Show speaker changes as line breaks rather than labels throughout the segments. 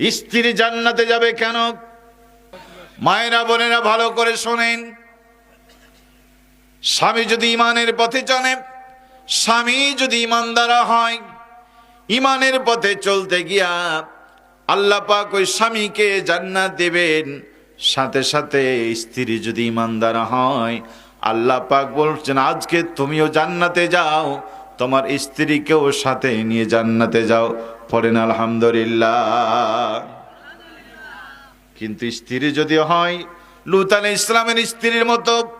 স্ত্রী জান্নাতে যাবে কেন? মায়েরা, বোনেরা ভালো করে শোনেন। স্বামী যদি ইমানের পথে চলে, স্বামী যদি ইমানদারা হয়, ইমানের পথে চলতে গিয়া আল্লাহ পাক ওই স্বামীকে জান্নাত দেবেন। সাথে সাথে স্ত্রী যদি ইমানদার হয়, আল্লাহ পাক বলছেন, আজকে তুমিও জান্নাতে যাও তোমার স্ত্রীকেও সাথে নিয়ে জান্নাতে যাও। পড়েন আলহামদুলিল্লাহ। কিন্তু স্ত্রী যদি হয়, লুত আলী ইসলামের স্ত্রীর মতো,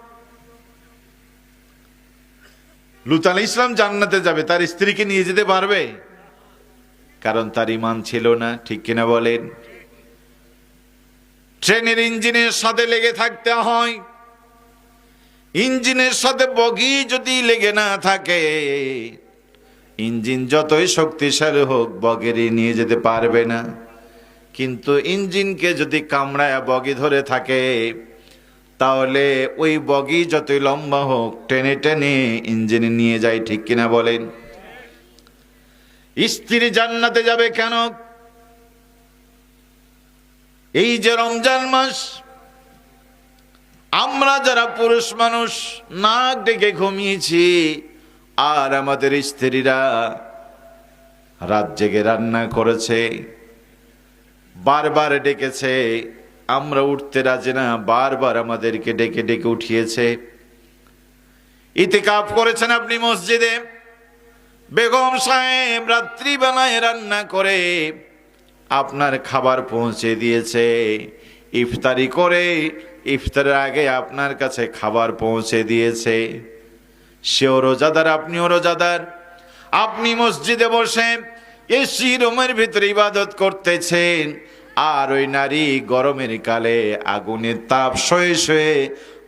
লুত আলী ইসলাম জান্নাতে যাবে, তার স্ত্রীকে নিয়ে যেতে পারবে? কারণ তার ইমান ছিল না, ঠিক কিনা বলেন? ট্রেনের ইঞ্জিনের সাথে লেগে থাকতে হয়। ইঞ্জিনের সাথে বগি যদি লেগে না থাকে, ইঞ্জিন যতই শক্তিশালী হোক বগেরই নিয়ে যেতে পারবে না। কিন্তু ইঞ্জিনকে যদি কামড়ায় বগি ধরে থাকে, তাহলে ওই বগি যতই লম্বা হোক, টেনে টেনে ইঞ্জিনে নিয়ে যায়, ঠিক কিনা বলেন? স্ত্রী জান্নাতে যাবে কেন? এই যে রমজান মাস আমরা যারা পুরুষ মানুষ, নাক ডেকে ঘুমিয়েছি, আর আমাদের স্ত্রীরা রাত জেগে রান্না করেছে, বারবার ডেকেছে, আমরা উঠতে রাজি না, বারবার আমাদেরকে ডেকে ডেকে উঠিয়েছে। ইতিকাপ করেছেন আপনি মসজিদে। বেগম সাহেব রাত্রিবেলায় রান্না করে আপনার খাবার পৌঁছে দিয়েছে। ইফতারি করে ইফতারের আগে আপনার কাছে খাবার পৌঁছে দিয়েছে। সেও রোজাদার, আপনিও রোজাদার। আপনি মসজিদে বসে এসি রুমের ভিতরে ইবাদত করতেছেন, আর ওই নারী গরমের কালে আগুনের তাপ সয়ে সয়ে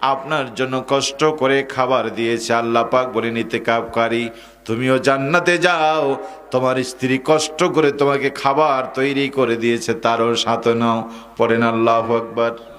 আপনার জন্য কষ্ট করে খাবার দিয়েছে। আল্লাহ পাক বলে নিতে কাপকারী তুমিও জান্নাতে যাও। তোমার স্ত্রী কষ্ট করে তোমাকে খাবার তৈরি করে দিয়েছে, তারও সাথে নাও পড়েন আল্লাহ আকবার।